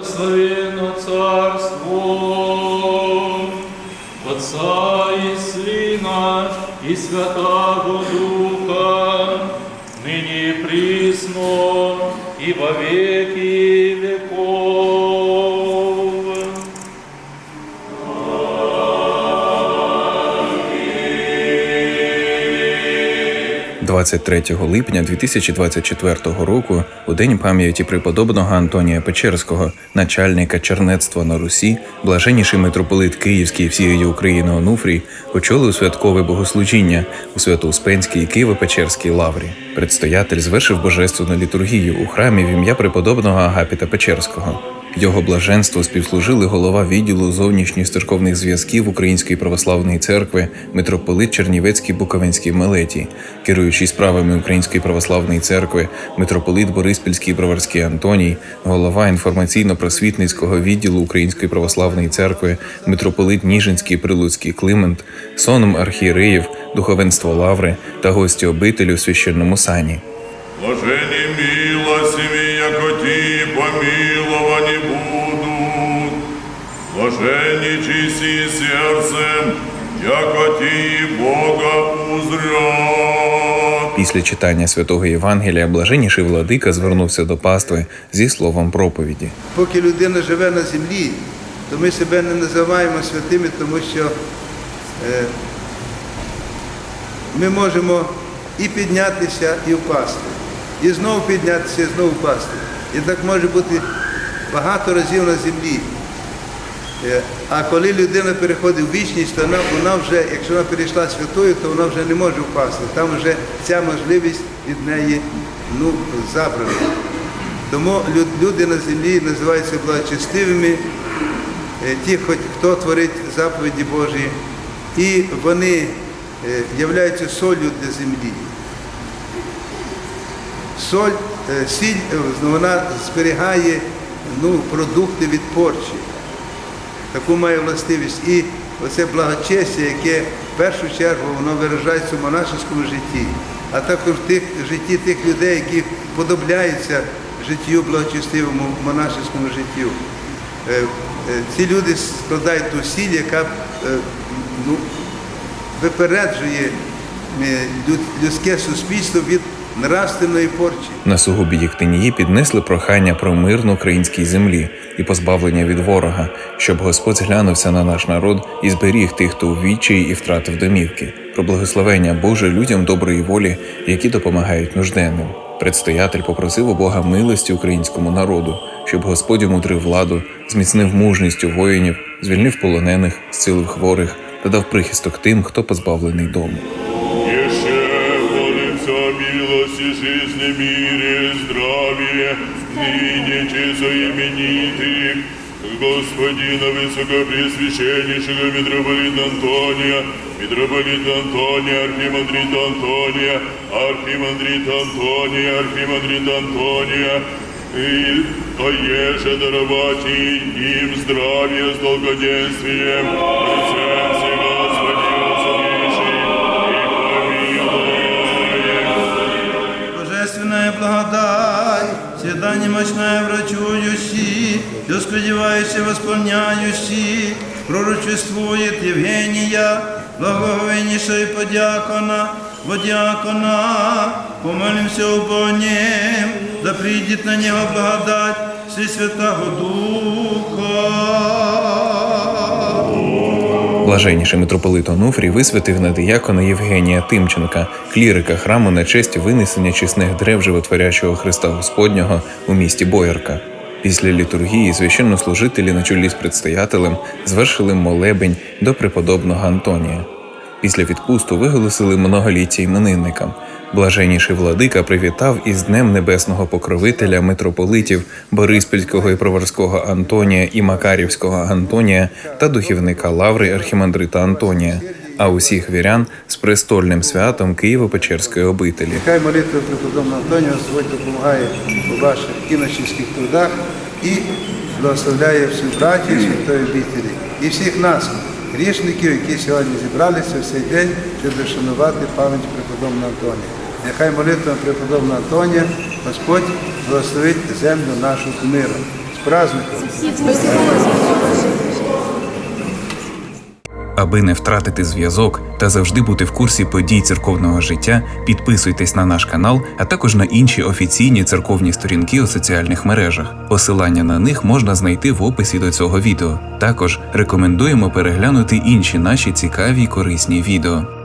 Благословенно Царство. Отца и Сына и Святого Духа, ныне присно и во веки 23 липня 2024 року, у день пам'яті преподобного Антонія Печерського, начальника чернецтва на Русі, блаженніший митрополит Київський всієї України Онуфрій очолив святкове богослужіння у Свято-Успенській Києво-Печерській лаврі. Предстоятель звершив божественну літургію у храмі в ім'я преподобного Агапіта Печерського. Його блаженство співслужили голова відділу зовнішніх церковних зв'язків Української православної церкви, митрополит Чернівецький Буковинський Мелетій, керуючий справами Української православної церкви, митрополит Бориспільський Броварський Антоній, голова інформаційно-просвітницького відділу Української православної церкви, митрополит Ніжинський Прилуцький Климент, соном архієреїв, духовенство Лаври та гості обителю священному сані. Блажені милостиві, яко ті помиловані будуть. Блажені чисті серцем, яко ті Бога узрят. Після читання святого Євангелія блаженніший владика звернувся до пастви зі словом проповіді. Поки людина живе на землі, то ми себе не називаємо святими, тому що е, ми можемо і піднятися, і впасти. І знову піднятися, і знову впасти. І так може бути багато разів на землі. Е, А коли людина переходить в вічність, то вона, вона вже, якщо вона перейшла святою, то вона вже не може впасти. Там вже ця можливість від неї ну, забрана. Тому люди на землі називаються благочестивими, е, ті, хто творить заповіді Божі, і вони е, являються солью для землі. Соль, сіль, вона зберігає ну, продукти від порчі. Таку має властивість. І оце благочестя, яке в першу чергу воно виражається в монашеському житті, а також в тих житті тих людей, які подобляються життю благочестивому монашеському життю. Е, е, Ці люди складають ту сіль, яка е, ну, випереджує людське суспільство від нравственної порчі. На сугубі Єктинії піднесли прохання про мир на українській землі і позбавлення від ворога, щоб Господь зглянувся на наш народ і зберіг тих, хто у і втратив домівки, про благословення Боже людям доброї волі, які допомагають нужденним. Предстоятель попросив у Бога милості українському народу, щоб Господь умудрив владу, зміцнив мужністю воїнів, звільнив полонених, зцілив хворих та дав прихисток тим, хто позбавлений дому. жизни, мире, здравии, ныне чисто именитых, Господина Высокопресвященнейшего митрополита Антония, митрополита Антония, архимандрита Антония, архимандрита Антония, архимандрита Антония, и поеже даровать им здравие с долгоденствием, благодать, всегда немощная врачующий, доскодевающий восполняющий, пророчествует Евгения, благоговейнейшей подьякона, водякона, помолимся об нем, да придет на него благодать Всей Святого Духа. Блаженніший митрополит Онуфрій висвятив на диякона Євгенія Тимченка, клірика храму на честь винесення чесних древ животворячого Христа Господнього у місті Боярка. Після літургії священнослужителі на чолі з предстоятелем звершили молебень до преподобного Антонія. Після відпусту виголосили многоліття іменинникам. Блаженніший владика привітав із Днем Небесного Покровителя митрополитів Бориспільського і Проварського Антонія і Макарівського Антонія та духівника Лаври Архімандрита Антонія, а усіх вірян з престольним святом Києво-Печерської обителі. Хай молитва преподобного Антоніва Господь допомагає у ваших іночівських трудах і благословляє всю браті святої обітелі і всіх нас, грішників, які сьогодні зібралися в цей день, щоб вшанувати пам'ять преподобного Антонія. Нехай молитва преподобного Антонія Господь благословить землю нашу миром. праздником. Аби не втратити зв'язок та завжди бути в курсі подій церковного життя, підписуйтесь на наш канал, а також на інші офіційні церковні сторінки у соціальних мережах. Посилання на них можна знайти в описі до цього відео. Також рекомендуємо переглянути інші наші цікаві й корисні відео.